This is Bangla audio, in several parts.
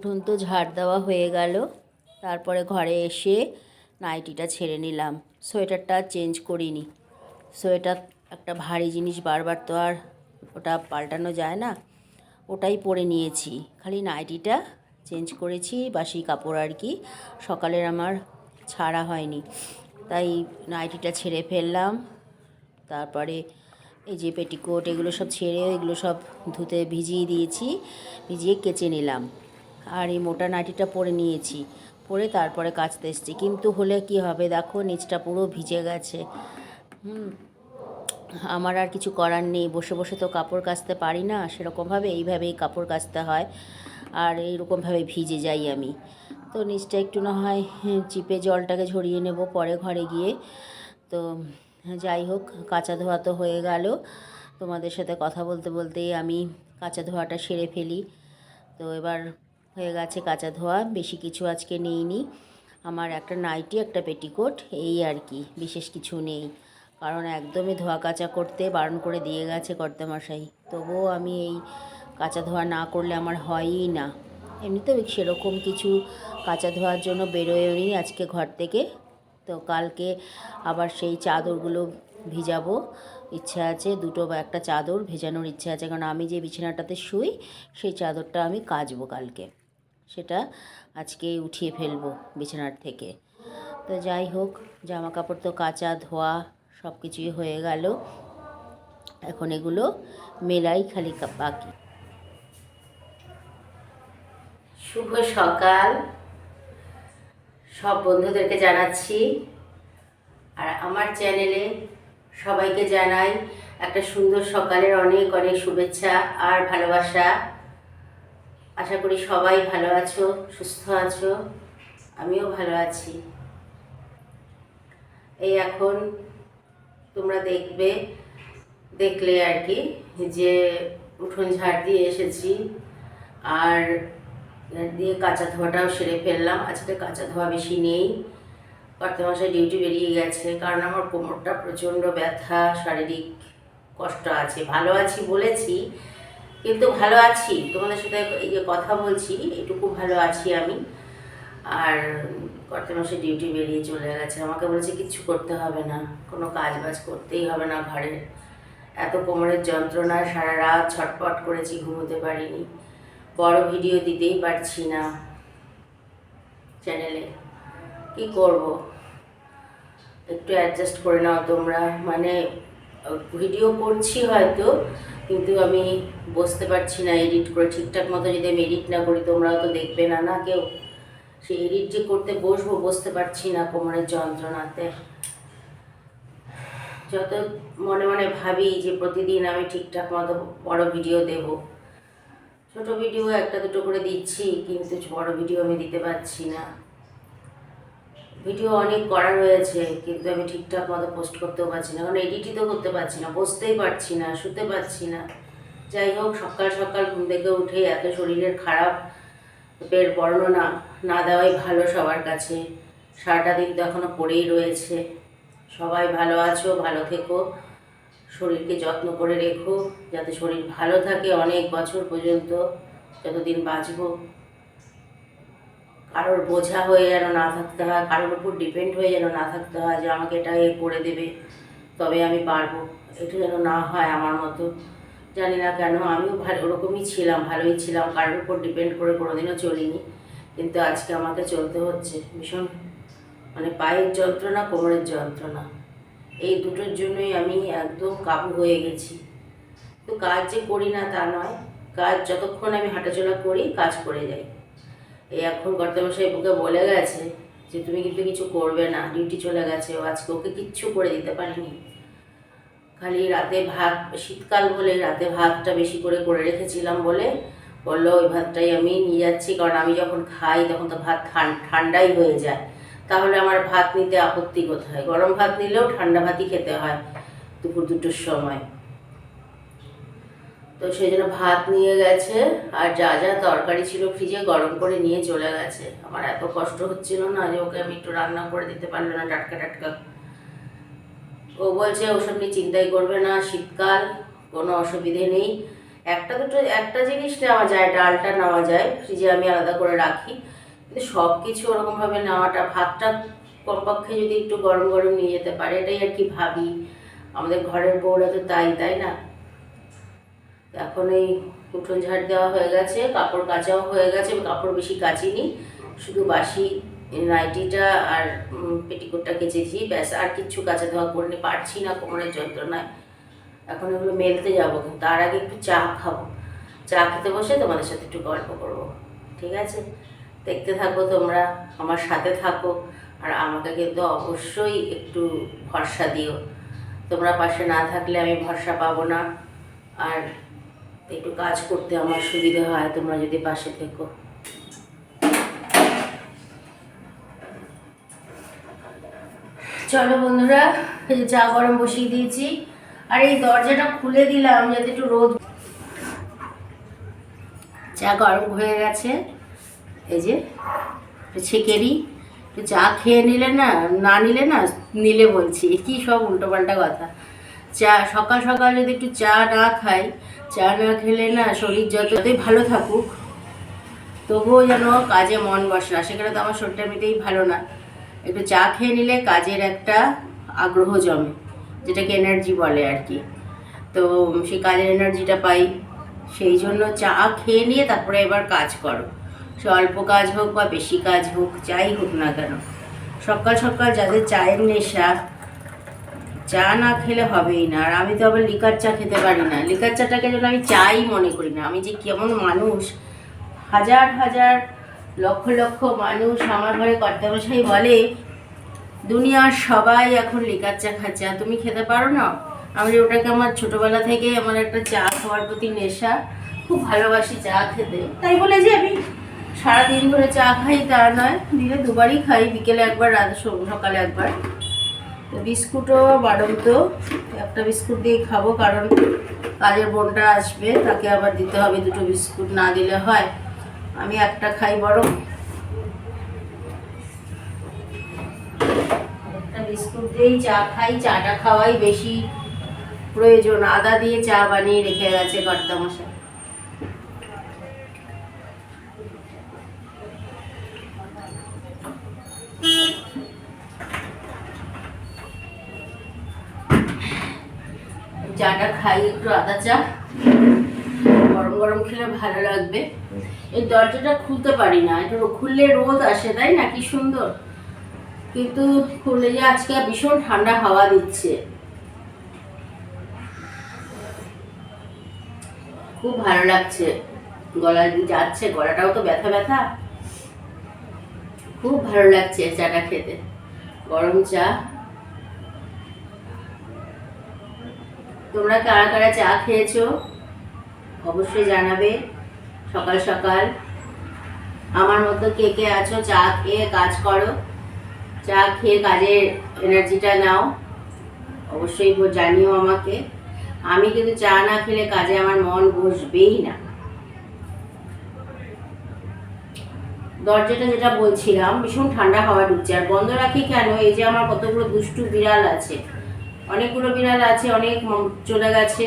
উঠোন তো ঝাড় দেওয়া হয়ে গেল। তারপরে ঘরে এসে নাইটিটা ছেড়ে নিলাম। সোয়েটারটা চেঞ্জ করিনি। সোয়েটার একটা ভারী জিনিস বারবার তো আর ওটা পাল্টানো যায় না। ওটাই পরে নিয়েছি। খালি নাইটিটা চেঞ্জ করেছি, বাসি কাপড় আর কি। সকালের আমার ছাড়া হয়নি। তাই নাইটিটা ছেড়ে ফেললাম। তারপরে এই যে পেটিকোট, এগুলো সব ছেড়ে এগুলো সব ধুতে ভিজিয়ে দিয়েছি। ভিজিয়ে কেচে নিলাম। আর এই মোটা নাটিটা পরে নিয়েছি। পরে তারপরে কাচতে এসেছি। কিন্তু হলে কি হবে? দেখো নিচটা পুরো ভিজে গেছে। হুম আমার আর কিছু করার নেই। বসে বসে তো কাপড় কাচতে পারি না। সেরকমভাবে এইভাবেই কাপড় কাচতে হয়। আর এইরকমভাবে ভিজে যাই আমি। তো নিচটা একটু না হয় হ্যাঁ, চিপে জলটাকে ঝরিয়ে নেব পরে ঘরে গিয়ে। তো যাই হোক কাঁচা ধোয়া তো হয়ে গেল। তোমাদের সাথে কথা বলতে বলতেই আমি কাঁচা ধোয়াটা সেরে ফেলি। তো এবার হয়ে গেছে কাঁচা ধোয়া, বেশি কিছু আজকে নেইনি। আমার একটা নাইটি, একটা পেটিকোট, এই আর কি, বিশেষ কিছু নেই। কারণ একদমই ধোয়া কাচা করতে বারণ করে দিয়ে গেছে কর্তামশাই। তবুও আমি এই কাঁচা ধোয়া না করলে আমার হয়ই না। এমনিতেও সেরকম কিছু কাঁচা ধোয়ার জন্য বেরোয়নি আজকে ঘর থেকে। তো কালকে আবার সেই চাদরগুলো ভিজাবো, ইচ্ছা আছে দুটো বা একটা চাদর ভেজানোর ইচ্ছা আছে। কারণ আমি যে বিছানাটাতে শুই, সেই চাদরটা আমি কাচবো কালকে। সেটা আজকে উঠিয়ে ফেলব বিছানার থেকে। তো যাই হোক জামা কাপড় তো কাচা, ধোয়া সব কিছুই হয়ে গেল। এখন এগুলো মেলাই খালি বাকি। শুভ সকাল। সব বন্ধুদেরকে জানাচ্ছি। আর আমার চ্যানেলে সবাইকে জানাই একটা সুন্দর সকালের অনেক অনেক শুভেচ্ছা আর ভালোবাসা। আশা করি সবাই ভালো আছো, সুস্থ আছো। আমিও ভালো আছি। এই এখন তোমরা দেখবে, দেখলে আর কি, যে উঠোন ঝাড় দিয়ে এসেছি। আর দিয়ে কাঁচা ধোয়াটাও সেরে ফেললাম। আজকে কাঁচা ধোয়া বেশি নেই। কর্তমাশায় ডিউটি বেরিয়ে গেছে, কারণ আমার কোমরটা প্রচণ্ড ব্যথা, শারীরিক কষ্ট আছে। ভালো আছি বলেছি কিন্তু ভালো আছি। তোমাদের সাথে এই যে কথা বলছি, এটুকু ভালো আছি আমি। আর কর্তমাসে ডিউটি বেরিয়ে চলে গেছে। আমাকে বলেছে কিচ্ছু করতে হবে না। কোনো কাজ বাজ করতেই হবে না ঘরের এত কোমরের যন্ত্রণা, সারা রাত ছটপট করেছি, ঘুমোতে পারিনি। বড় ভিডিও দিতেই পারছি না চ্যানেলে কি করব? একটু অ্যাডজাস্ট করে নাও তোমরা। মানে ভিডিও করছি হয়তো, কিন্তু আমি বসতে পারছি না এডিট করে ঠিকঠাক মতো যদি আমি এডিট না করি, তোমরাও তো দেখবে না না কেউ? সে এডিট যে করতে বসবো, বসতে পারছি না কোমরের যন্ত্রণাতে। যত মনে মনে ভাবি যে প্রতিদিন আমি ঠিকঠাক মতো বড় ভিডিও দেব। ছোট ভিডিও একটা দুটো করে দিচ্ছি, কিন্তু বড় ভিডিও আমি দিতে পারছি না। ভিডিও অনেক করা রয়েছে, কিন্তু আমি ঠিকঠাক মতো পোস্ট করতেও পারছি না, কারণ এডিটই তো করতে পারছি না, বসতেই পারছি না, শুতে পারছি না। যাই হোক, সকাল সকাল ঘুম থেকে উঠে এত শরীরের খারাপ এর বর্ণনা না দেওয়াই ভালো সবার কাছে। সারাটা দিন তো এখনও পড়েই রয়েছে। সবাই ভালো আছো, ভালো থেকো, শরীরকে যত্ন করে রেখো, যাতে শরীর ভালো থাকে অনেক বছর পর্যন্ত, যতদিন বাঁচবো। কারোর বোঝা হয়ে যেন না থাকতে হয়, কারোর উপর ডিপেন্ড হয়ে যেন না থাকতে হয় যে আমাকে এটা এ করে দেবে, তবে আমি পারব। এটা যেন না হয় আমার মতো। জানি না কেন, আমিও ভালো, ওরকমই ছিলাম, ভালোই ছিলাম, কারোর উপর ডিপেন্ড করে কোনোদিনও চলিনি। কিন্তু আজকে আমাকে চলতে হচ্ছে, ভীষণ মানে পায়ের যন্ত্রণা, কোমরের যন্ত্রণা। এই দুটোর জন্যই আমি একদম কাবু হয়ে গেছি। তো কাজ যে করি না তা নয়, কাজ যতক্ষণ আমি হাঁটাচলা করি, কাজ করে যাই। এখন কর্তামশাই বুকে বলে গেছে যে তুমি কিন্তু কিছু করবে না, ডিউটি চলে গেছে, ও আজকে ওকে কিচ্ছু করে দিতে পারিনি। খালি রাতে ভাত, শীতকাল বলে রাতে ভাতটা বেশি করে করে রেখেছিলাম বলে বলল, ওই ভাতটাই আমি নিয়ে যাচ্ছি, কারণ আমি যখন খাই তখন তো ভাত ঠান- ঠান্ডাই হয়ে যায়। তাহলে আমার ভাত নিতে আপত্তি কোথায়? গরম ভাত নিলেও ঠান্ডা ভাতই খেতে হয় দুপুর দুটোর সময়। তো সেই জন্য ভাত নিয়ে গেছে, আর যা যা তরকারি ছিল ফ্রিজে গরম করে নিয়ে চলে গেছে। আমার এত কষ্ট হচ্ছিল না যে ওকে আমি একটু রান্না করে দিতে পারল না, টাটকা টাটকা। ও বলছে, ওসব নিয়ে চিন্তাই করবে না, শীতকাল, কোনো অসুবিধে নেই। একটা দুটো, একটা জিনিস নেওয়া যায়, ডালটা নেওয়া যায়, ফ্রিজে আমি আলাদা করে রাখি। কিন্তু সব কিছু ওরকমভাবে নেওয়াটা, ভাতটা কমপক্ষে যদি একটু গরম গরম নিয়ে যেতে পারে, এটাই আর কি ভাবি। আমাদের ঘরের বউরা তো তাই তাই না? এখন এই উঠোন ঝাড় দেওয়া হয়ে গেছে, কাপড় কাচাও হয়ে গেছে কাপড় বেশি কাচিনি, শুধু বাসি নাইটিটা আর পেটিকোটটা কেচেছি, ব্যাস, আর কিচ্ছু কাচা ধোয়া করিনি, পারছি না কোমরের যন্ত্রণায়। এখন এগুলো মেলতে যাব, কিন্তু তার আগে একটু চা খাব। চা খেতে বসে তোমাদের সাথে একটু গল্প করব, ঠিক আছে? দেখতে থাকো তোমরা, আমার সাথে থাকো, আর আমাকে কিন্তু অবশ্যই একটু ভরসা দিও। তোমরা পাশে না থাকলে আমি ভরসা পাবো না, আর একটু কাজ করতে আমার সুবিধা হয়, তোমরা যদি পাশে থেকো। চলো বন্ধুরা চা গরম বসিয়ে দিয়েছি, আর এই দরজাটা খুলে দিলাম যাতে একটু রোদ চা গরম হয়ে গেছে। এই যে ছেঁকে চা খেয়ে নিলে না না নিলে না, নিলে বলছি। কি সব উল্টোপাল্টা কথা। চা, সকাল সকাল যদি একটু চা না খাই, চা না খেলে না শরীর যতই ভালো থাকুক, তবুও যেন কাজে মন বসে। না সেখানে তো আমার শরীরটা এমনিতেই ভালো না। একটু চা খেয়ে নিলে কাজের একটা আগ্রহ জমে, যেটাকে এনার্জি বলে আর কি। তো সেই কাজের এনার্জিটা পাই, সেই জন্য চা খেয়ে নিয়ে তারপরে এবার কাজ করো। সে অল্প কাজ হোক বা বেশি কাজ হোক, যাই হোক না কেন। সকাল সকাল যাদের চায়ের নেশা চা না খেলে হবেই না। আর আমি তো আবার লিকার চা খেতে পারি না। লিকার চাটাকে যেন আমি চাই মনে করি না। আমি যে কেমন মানুষ, হাজার হাজার, লক্ষ লক্ষ মানুষ আমার ঘরে কর্তামশাই বলে, দুনিয়ার সবাই এখন লিকার চা খাচ্ছে। আর তুমি খেতে পারো না? আমি ওটাকে আমার ছোটোবেলা থেকে আমার একটা চা খাওয়ার প্রতি নেশা, খুব ভালোবাসি চা খেতে। তাই বলে যে আমি সারাদিন ধরে চা খাই তা নয়, দিনে দুবারই খাই। বিকেলে একবার, রাত সকালে একবার। তো বিস্কুটও বাড়ন্ত, একটা বিস্কুট দিয়ে খাব কারণ কাজের বোনটা আসবে, তাকে আবার দিতে হবে দুটো বিস্কুট না দিলে হয়। আমি একটা খাই বরং। একটা বিস্কুট দিয়েই চা খাই, চাটা খাওয়াই বেশি প্রয়োজন। আদা দিয়ে চা বানিয়ে রেখে গেছে কর্তামশাই। চাটা খাই, একটু আদা চা। গরম গরম খেলে ভালো লাগবে। এই দরজাটা খুলতে পারি না। এটা খুললে রোদ আসে, তাই না? কি সুন্দর। কিন্তু খুললে যে আজকে ভীষণ ঠান্ডা হাওয়া দিচ্ছে। খুব ভালো লাগছে। গলা যাচ্ছে, গলাটাও তো ব্যথা ব্যথা। খুব ভালো লাগছে চাটা খেতে। গরম চা। তোমরা কারা কারা চা খেয়েছো? অবশ্যই জানাবে। সকাল সকাল। আমার মতো কে কে আছো? চা খেয়ে কাজ করো। চা খেয়ে কাজের এনার্জিটা নাও। অবশ্যই জানিও আমাকে। আমি কিন্তু চা না খেলে কাজে আমার মন বসবেই না। দরজাটা যেটা বলছিলাম, ভীষণ ঠান্ডা হাওয়া ঢুকছে। আর বন্ধ রাখি কেন? এই যে আমার কতগুলো দুষ্টু বিড়াল আছে। অনেকগুলো বিড়াল আছে, অনেক চলে গেছে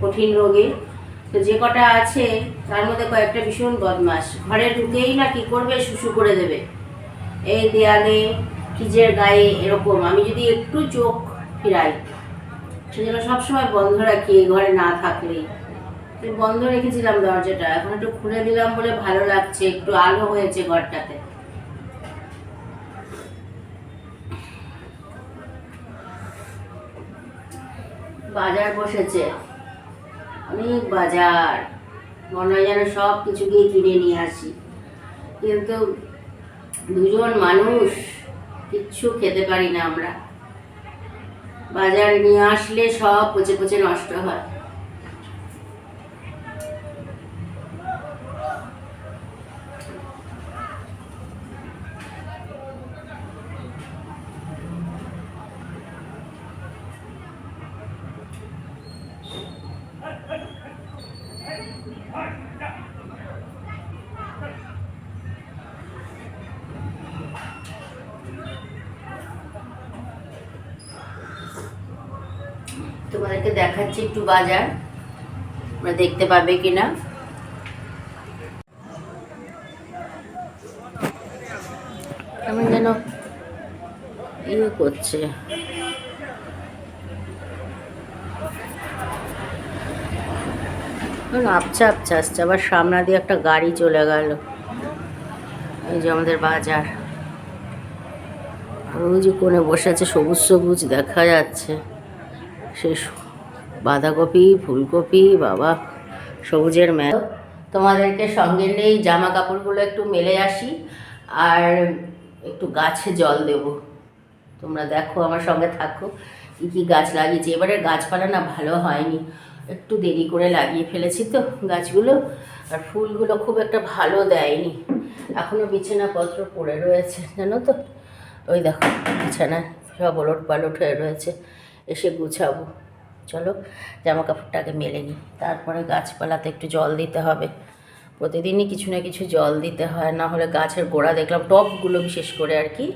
কঠিন রোগে। তো যে কটা আছে, তার মধ্যে কয়েকটা ভীষণ বদমাস ঘরে ঢুকেই না কি করবে, শুশু করে দেবে। এই দেয়ালে, ফ্রিজের গায়ে এরকম। আমি যদি একটু চোখ ফিরাই, সেজন্য সবসময় বন্ধ রাখি ঘরে না থাকলেই। তো বন্ধ রেখেছিলাম দরজাটা। এখন একটু খুলে দিলাম বলে ভালো লাগছে, একটু আলো হয়েছে ঘরটাতে। বাজার বসেছে। অনেক বাজার। মনে হয় যেন সব কিছুকেই কিনে নিয়ে আসি। কিন্তু দুজন মানুষ, কিচ্ছু খেতে পারি না আমরা। বাজার নিয়ে আসলে সব পচে পচে নষ্ট হয়। তোমাদেরকে দেখাচ্ছি একটু বাজার। তোমরা দেখতে পাবে কি না কেমন যেন ইয়ে করছে। আপচা আপচা আসছে, আবার সামনা দিয়ে একটা গাড়ি চলে গেল। এই যে আমাদের বাজার। ওই যে কোণে বসে আছে, সবুজ সবুজ দেখা যাচ্ছে। সে স- বাঁধাকপি, ফুলকপি, বাবা, সবুজের ম্যাল তোমাদেরকে সঙ্গে নেই জামা কাপড়গুলো একটু মেলে আসি আর একটু গাছে জল দেব। তোমরা দেখো, আমার সঙ্গে থাকো, কী কী গাছ লাগিয়েছি। এবারে গাছপালা না ভালো হয়নি, একটু দেরি করে লাগিয়ে ফেলেছি তো গাছগুলো। আর ফুলগুলো খুব একটা ভালো দেয়নি এখনও বিছানাপত্র পড়ে রয়েছে, জানো তো? ওই দেখো বিছানা সব ওলট পালট হয়ে রয়েছে, এসে গুছাবো। চলো জামা কাপড়টাকে মেলে নিই। তারপরে গাছপালাতে একটু জল দিতে হবে। প্রতিদিনই কিছু না কিছু জল দিতে হয়, না হলে গাছের গোড়া দেখলাম টবগুলো বিশেষ করে আর কি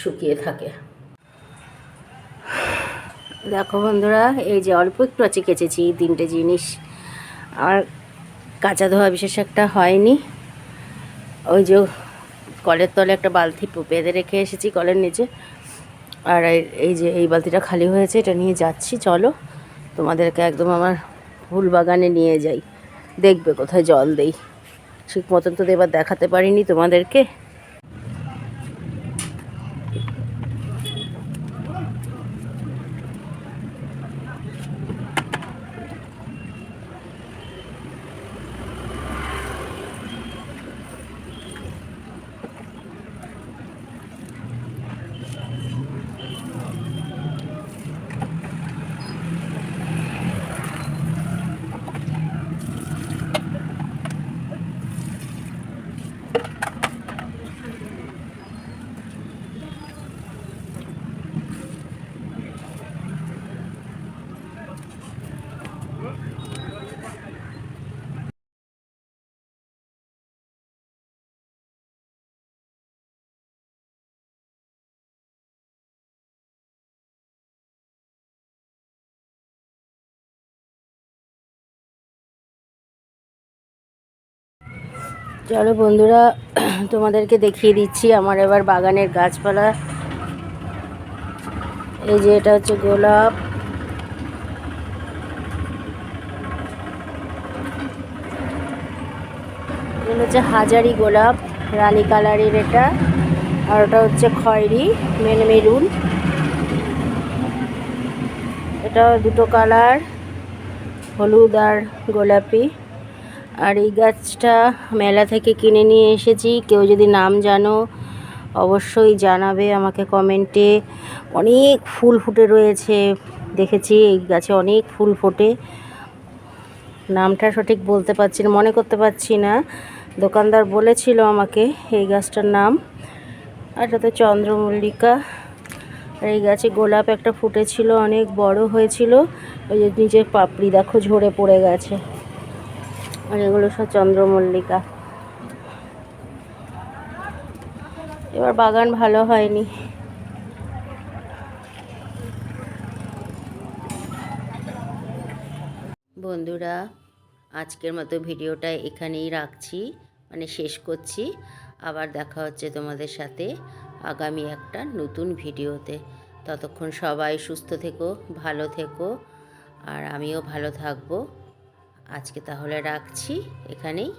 শুকিয়ে থাকে। দেখো বন্ধুরা, এই যে অল্প একটু আছে কেচেছি এই তিনটে জিনিস। আর কাঁচা ধোয়া বিশেষ একটা হয়নি। ওই যে কলের তলে একটা বালতি বেঁধে রেখে এসেছি কলের নিচে। আর এই যে এই বালতিটা খালি হয়েছে, এটা নিয়ে যাচ্ছি, চলো। তোমাদেরকে একদম আমার ফুল বাগানে নিয়ে যাই। দেখবে কোথায় জল দেই। ঠিক মতন তো এবার দেখাতে পারিনি তোমাদেরকে। চলো বন্ধুরা, তোমাদেরকে দেখিয়ে দিচ্ছি আমার এবার বাগানের গাছপালা। এই যে এটা হচ্ছে গোলাপ। হচ্ছে হাজারি গোলাপ, রানী কালারের এটা। আর ওটা হচ্ছে খয়েরি, মেন মেরুন। এটা দুটো কালার, হলুদ আর গোলাপি। আর এই গাছটা মেলা থেকে কিনে নিয়ে এসেছি। কেউ যদি নাম জানো, অবশ্যই জানাবে আমাকে কমেন্টে। অনেক ফুল ফুটে রয়েছে, দেখেছি এই গাছে অনেক ফুল ফোটে। নামটা সঠিক বলতে পারছি না, মনে করতে পারছি না। দোকানদার বলেছিল আমাকে এই গাছটার নাম। আর এটা তো চন্দ্রমল্লিকা। আর এই গাছে গোলাপ একটা ফুটেছিল, অনেক বড় হয়েছিল। ওই যে নিচের পাপড়ি, দেখো ঝরে পড়ে গেছে। আর এগুলো সব চন্দ্রমল্লিকা। এবার বাগান ভালো হয়নি। বন্ধুরা, আজকের মতো ভিডিওটা এখানেই রাখছি মানে শেষ করছি। আবার দেখা হচ্ছে তোমাদের সাথে আগামী একটা নতুন ভিডিওতে। ততক্ষণ সবাই সুস্থ থেকো, ভালো থেকো, আর আমিও ভালো থাকব। আজকে তাহলে রাখছি এখানেই।